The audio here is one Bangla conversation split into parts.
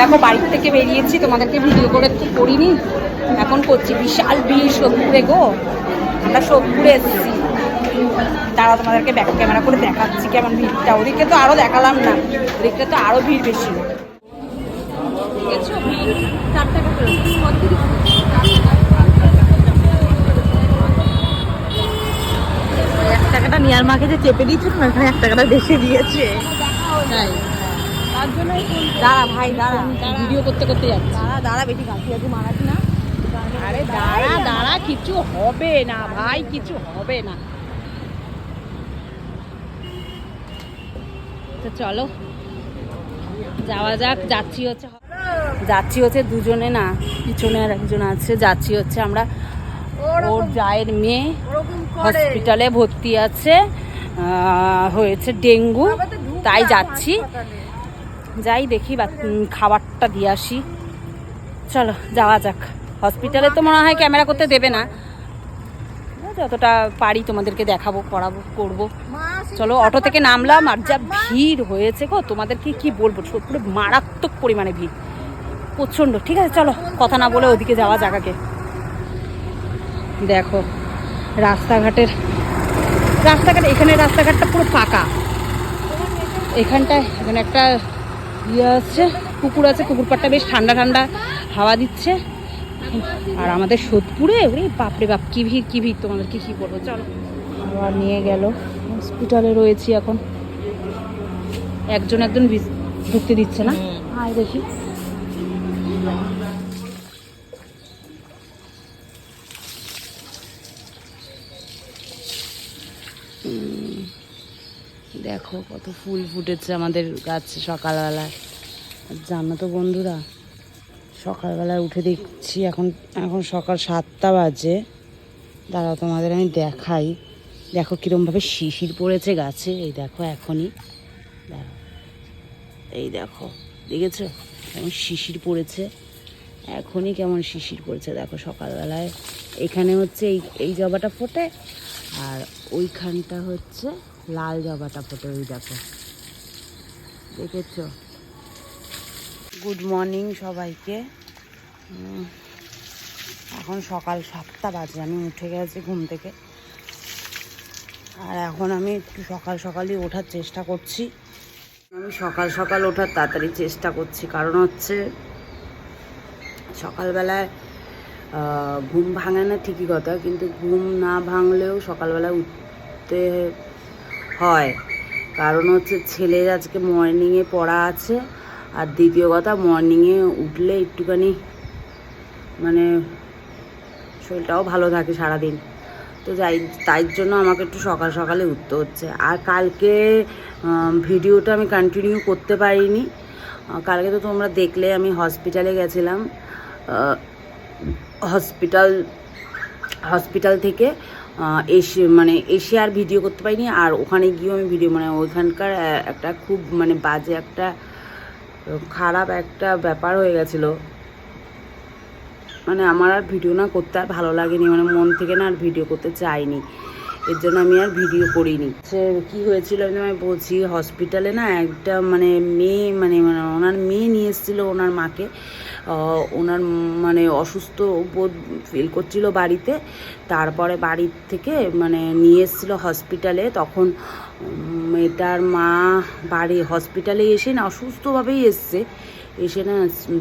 দেখো বাড়ি থেকে বেরিয়েছি তোমাদেরকে ভিডিও করে তো করিনি। এখন করছি। বিশাল ভিড় সোদপুরে গো। আমরা সোদপুরে এসেছি। তারা তোমাদেরকে ব্যাক ক্যামেরা করে দেখাচ্ছি কেমন ভিড়টা। ওদিকে তো আরও দেখালাম না। ওদিকটা তো আরও ভিড় বেশি। চার টাকা এক টাকাটা নিয়ার মাকে যে চেপে দিয়েছিল না এখানে এক টাকাটা বেশি দিয়েছে। তাই। দাঁড়া ভাই দাঁড়া। ভিডিও করতে করতে যাচ্ছি। দাঁড়া দাঁড়া বেশি গাছি গাছি মারাস না। আরে দাঁড়া দাঁড়া কিছু হবে না ভাই কিছু হবে না। তো চলো যাওয়া যাক যাচ্ছি হচ্ছে যাচ্ছি হচ্ছে দুজনে না পিছনে আর একজন আছে। যাচ্ছি হচ্ছে আমরা ওর জায়ের মেয়ে হসপিটালে ভর্তি আছে হয়েছে ডেঙ্গু। তাই যাচ্ছি। যাই দেখি খাবারটা দিয়ে আসি। চলো, যাওয়া যাক। হসপিটালে তো মনে হয় ক্যামেরা করতে দেবে না। যতটা পারি তোমাদেরকে দেখাবো করাবো করব। চলো, অটো থেকে নামলাম, আর যা ভিড় হয়েছে গো, তোমাদেরকে কি বলব? পুরো মারাত্মক পরিমাণে ভিড়। প্রচণ্ড, ঠিক আছে, চলো, কথা না বলে ওদিকে যাওয়া জায়গাকে দেখো, রাস্তাঘাটের রাস্তাঘাট, এখানে রাস্তাঘাটটা পুরো ফাঁকা। এখানটায়, এখানে একটা ইয়ে আছে কুকুর আছে পুকুর পাড়টা বেশ ঠান্ডা ঠান্ডা হাওয়া দিচ্ছে। আর আমাদের সোদপুরে ওরে বাপরে বাপ কি ভিড় কি ভিড় তোমাদেরকে কী বলব চলো। আবার নিয়ে গেল হসপিটালে রয়েছি এখন। একজন একজন ঢুকতে দিচ্ছে না? আয় দেখি। দেখো কত ফুল ফুটেছে আমাদের গাছে সকালবেলায়। জানো তো বন্ধুরা, সকালবেলায় উঠে দেখছি এখন এখন সকাল সাতটা বাজে। দাঁড়াও তোমাদের আমি দেখাই। দেখো কীরমভাবে শিশির পড়েছে গাছে। এই দেখো এখনই। এই দেখো, দেখেছ? কেমন শিশির পড়েছে। এখনই কেমন শিশির পড়েছে। দেখো সকালবেলায়, এখানে হচ্ছে এই এই জবাটা ফোটে, আর ওইখানটা হচ্ছে লাল জবাটা ফোটে ওই দেখো। দেখেছ? গুড মর্নিং সবাইকে। এখন সকাল সাতটা বাজে, আমি উঠে গেছি ঘুম থেকে। আর এখন আমি একটু সকাল সকালই ওঠার চেষ্টা করছি। আমি সকাল সকাল ওঠার তাড়াতাড়ি চেষ্টা করছি, কারণ হচ্ছে সকালবেলায় ঘুম ভাঙে না ঠিকই কথা, কিন্তু ঘুম না ভাঙলেও সকালবেলায় উঠতে হয়। কারণ হচ্ছে ছেলের আজকে মর্নিংয়ে পড়া আছে, আর দ্বিতীয় কথা মর্নিংয়ে উঠলে একটুখানি মানে শরীরটাও ভালো থাকে সারাদিন। তো যাই, তাই জন্য আমাকে একটু সকাল সকালে উঠতে হচ্ছে। আর কালকে ভিডিওটা আমি কন্টিনিউ করতে পারিনি। কালকে তো তোমরা দেখলে আমি হসপিটালে গেছিলাম। হসপিটাল হসপিটাল থেকে এসে মানে এসে আর ভিডিও করতে পারিনি, আর ওখানে গিয়েও আমি ভিডিও মানে ওইখানকার একটা খুব মানে বাজে একটা, খারাপ একটা ব্যাপার হয়ে গেছিল। মানে আমার আর ভিডিও না করতে আর ভালো লাগেনি মানে মন থেকে না আর ভিডিও করতে চাইনি। এর জন্য আমি আর ভিডিও করিনি। সে কি হয়েছিল আমি তোমায় বলছি হসপিটালে না একটা মানে মেয়ে মানে মানে ওনার মেয়ে নিয়ে এসেছিল ওনার মাকে। ওনার মানে অসুস্থ বোধ ফিল করছিল বাড়িতে। তারপরে বাড়ির থেকে মানে নিয়ে এসেছিল হসপিটালে তখন মেয়েটার মা বাড়ি হসপিটালে এসে না অসুস্থভাবেই এসছে। এসে না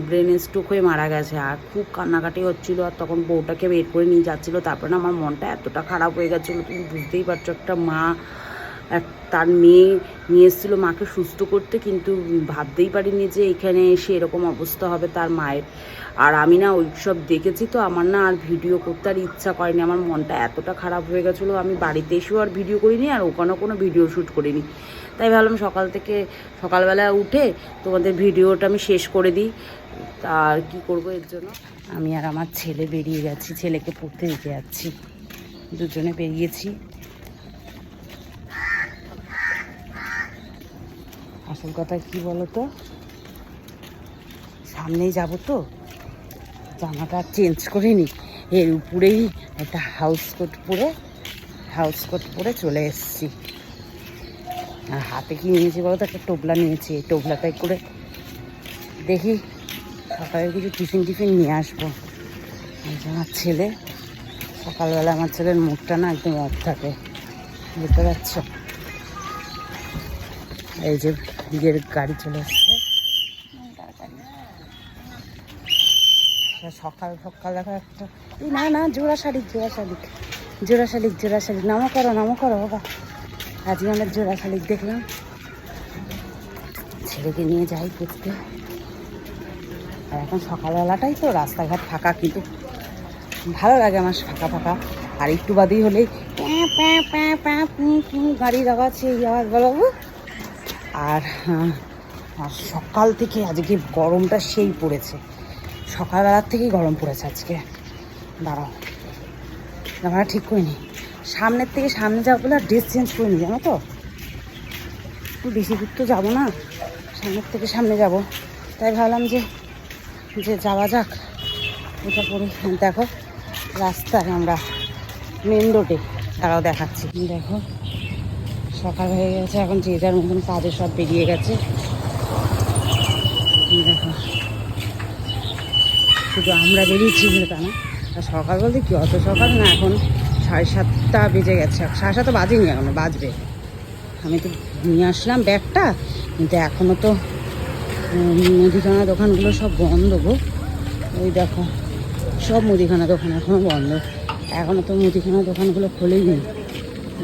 ব্রেন স্ট্রোক হয়ে মারা গেছে। আর খুব কান্নাকাটি হচ্ছিল। আর তখন বউটাকে বের করে নিয়ে যাচ্ছিল। তারপরে না আমার মনটা এতটা খারাপ হয়ে গেছিল। তুমি বুঝতেই পারছ একটা মা তার মেয়ে নিয়ে এসেছিল মাকে সুস্থ করতে, কিন্তু ভাবতেই পারিনি যে এখানে এসে এরকম অবস্থা হবে তার মায়ের। আর আমি না ওই সব দেখেছি তো, আমার না আর ভিডিও করতে আর ইচ্ছা করেনি। আমার মনটা এতটা খারাপ হয়ে গেছিল, আমি বাড়িতে এসেও আর ভিডিও করিনি আর ওখানেও কোনো ভিডিও শ্যুট করিনি। তাই ভাবলাম সকাল থেকে, সকালবেলা উঠে তোমাদের ভিডিওটা আমি শেষ করে দিই। আর কী করব এর জন্য? আমি আর আমার ছেলে বেরিয়ে গেছি, ছেলেকে পড়তে দিতে যাচ্ছি। দুজনে বেরিয়েছি। আসল কথা কি বলো তো সামনেই যাব তো। জামাটা চেঞ্জ করে নি এর উপরেই একটা হাউস কোট পরে হাউস কোট পরে চলে এসেছি। আর হাতে কি নিয়েছি বলো তো একটা টোবলা নিয়েছি। এই টোবলাটাই করে দেখি, সকালে কিছু টিফিন টিফিন নিয়ে আসব। আমার ছেলে, সকালবেলা আমার ছেলের মুখটা না একদম অফ থাকে। বুঝতে পারছ? এই যে দিকের গাড়ি চলে এসছে। সকাল সকাল দেখা একটা না না, জোড়া শালিক জোড়া শালিক জোড়া শালিক জোড়া শালিক নামো করো নামো করো, বাবা। আজকে আমরা জোড়া শালিক দেখলাম। ছেলেকে নিয়ে যাই করতে আর এখন সকালবেলাটাই তো, রাস্তাঘাট ফাঁকা কিন্তু। ভালো লাগে আমার ফাঁকা ফাঁকা। আর একটু বাদেই হলেই প্যাঁ প্যাঁ প্যাঁ প্যাঁ গাড়ির আওয়াজ এই আওয়াজ বলাবো আর আর সকাল থেকে আজকে গরমটা সেই পড়েছে। সকালবেলার থেকেই গরম পড়েছে আজকে। দাঁড়াও। আমরা ঠিক করিনি সামনের থেকে সামনে যাব বলে ড্রেস চেঞ্জ করিনি, জানো তো? একটু বেশি দূর তো যাব না। সামনের থেকে সামনে যাব। তাই ভাবলাম যে যে যাওয়া যাক। এটা পরে দেখো। রাস্তায় আমরা মেন রোডে তারাও দেখাচ্ছি। দেখো। সকাল হয়ে গেছে, এখন যে যার মতন কাজে সব বেরিয়ে গেছে। দেখো। শুধু আমরা বেরিয়েছি তা না। আর সকাল বলতে কি, অত সকাল না, এখন সাড়ে সাতটা বেজে গেছে। সাড়ে সাতটা বাজেনি এখনও, বাজবে। আমি তো নিয়ে আসলাম ব্যাগটা, কিন্তু এখনও তো মুদিখানা দোকানগুলো সব বন্ধ গো। ওই দেখো, সব মুদিখানা দোকান এখনও বন্ধ। এখনও তো মুদিখানা দোকানগুলো খোলেই নেই।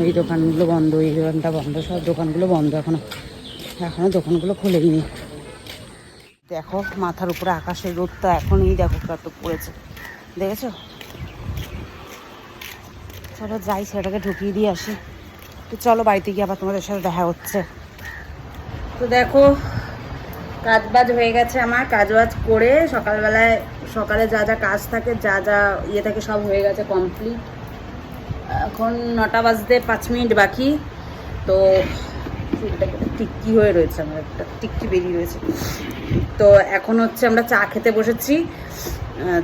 এই দোকানগুলো বন্ধ, এই দোকানটা বন্ধ, সব দোকানগুলো বন্ধ এখনও এখনও দোকানগুলো খোলেই নেই দেখো, মাথার উপরে আকাশের রোদটা এখনই দেখো কত পড়েছে। দেখেছ? চলো যাই সেটাকে ঢুকিয়ে দিয়ে আসি। তো চলো বাড়িতে গিয়ে আবার তোমাদের সাথে দেখা হচ্ছে। তো দেখো কাজ বাজ হয়ে গেছে আমার। কাজ বাজ করে সকালবেলায় সকালে যা যা কাজ থাকে, যা যা ইয়ে থাকে সব হয়ে গেছে কমপ্লিট এখন নটা বাজতে পাঁচ মিনিট বাকি, তো চুলটা টিক্কি হয়ে রয়েছে, আমার একটা টিক্কি বেরিয়ে রয়েছে। তো এখন হচ্ছে আমরা চা খেতে বসেছি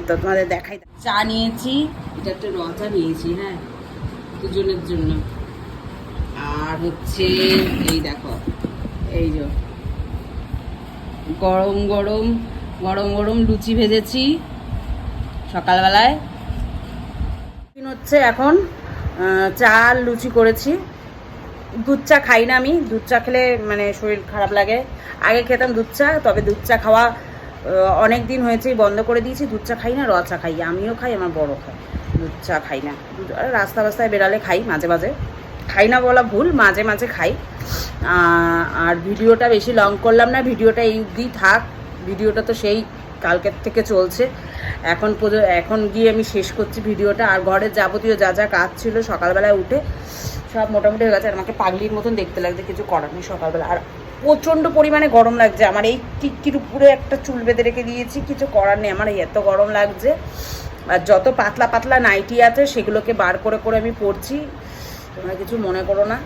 তো তোমাদের দেখাই। চা নিয়েছি, এটা একটা র চা নিয়েছি হ্যাঁ দুজনের জন্য। আর হচ্ছে এই দেখো, এই যে গরম গরম গরম গরম লুচি ভেজেছি সকালবেলায়। হচ্ছে এখন আহ, চা লুচি করেছি। দুধ চা খাই না আমি। দুধ চা খেলে মানে শরীর খারাপ লাগে। আগে খেতাম দুধ চা তবে দুধ চা খাওয়া অনেক দিন হয়েছে বন্ধ করে দিয়েছি। দুধ চা খাই না র চা খাই। আমিও খাই আমার বড় খাই দুধ চা খাই না। রাস্তা রাস্তায় বেড়ালে খাই মাঝে মাঝে। খাই না বলা ভুল মাঝে মাঝে খাই। আর ভিডিওটা বেশি লং করলাম না। ভিডিওটা এই অবধি থাক। ভিডিওটা তো সেই কালকের থেকে চলছে। এখন এখন গিয়ে আমি শেষ করছি ভিডিওটা। আর ঘরের যাবতীয় যা যা কাজ ছিল সকালবেলায় উঠে সব মোটামুটি হয়ে গেছে। আর আমাকে পাগলির মতন দেখতে লাগছে, কিছু করার নেই সকালবেলা। আর প্রচণ্ড পরিমাণে গরম লাগছে। আমার এই টিক্কির উপরে একটা চুল বেঁধে রেখে দিয়েছি, কিছু করার নেই। আমার এত গরম লাগছে। আর যত পাতলা পাতলা নাইটি আছে, সেগুলোকে বার করে করে আমি পরছি। তোমরা কিছু মনে করো না।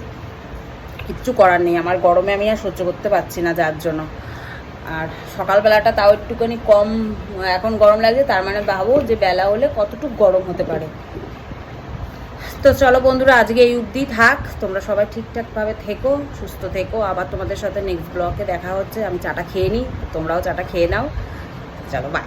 কিচ্ছু করার নেই। আমার গরমে আমি আর সহ্য করতে পারছি না যার জন্য। আর সকালবেলাটা তাও একটুখানি কম, এখন গরম লাগছে, তার মানে ভাবো যে বেলা হলে কতটুকু গরম হতে পারে। তো চলো বন্ধুরা, আজকে এই অবধি থাক। তোমরা সবাই ঠিকঠাকভাবে থেকো, সুস্থ থেকো। আবার তোমাদের সাথে নেক্সট ব্লকে দেখা হচ্ছে। আমি চাটা খেয়ে নিই, তোমরাও চাটা খেয়ে নাও। চলো বাই